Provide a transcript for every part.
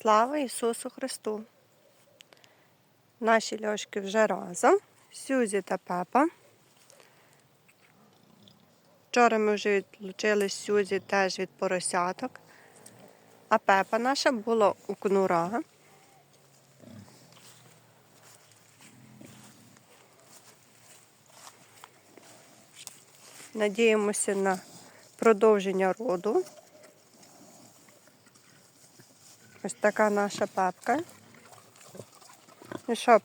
Слава Ісусу Христу! Наші льошки вже разом. Сюзі та Пепа. Вчора ми вже відлучили Сюзі теж від поросяток. А Пепа наша була у кнура. Надіємося на продовження роду. Ось така наша папка. Ну що,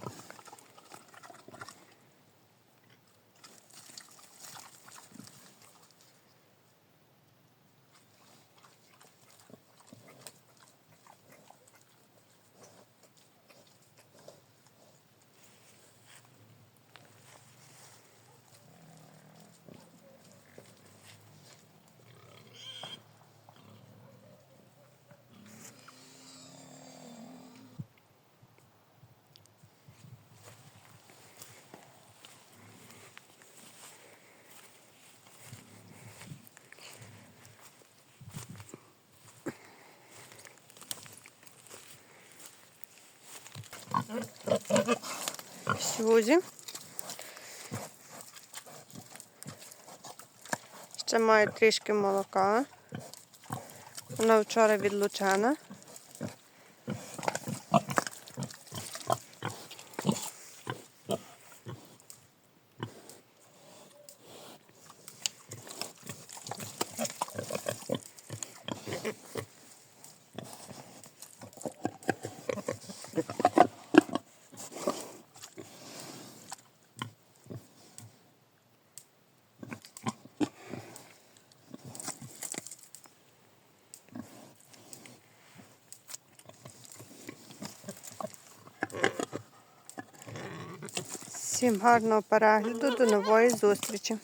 папка? Ще має трішки молока. Вона вчора відлучена. Всім гарного перегляду, до нової зустрічі!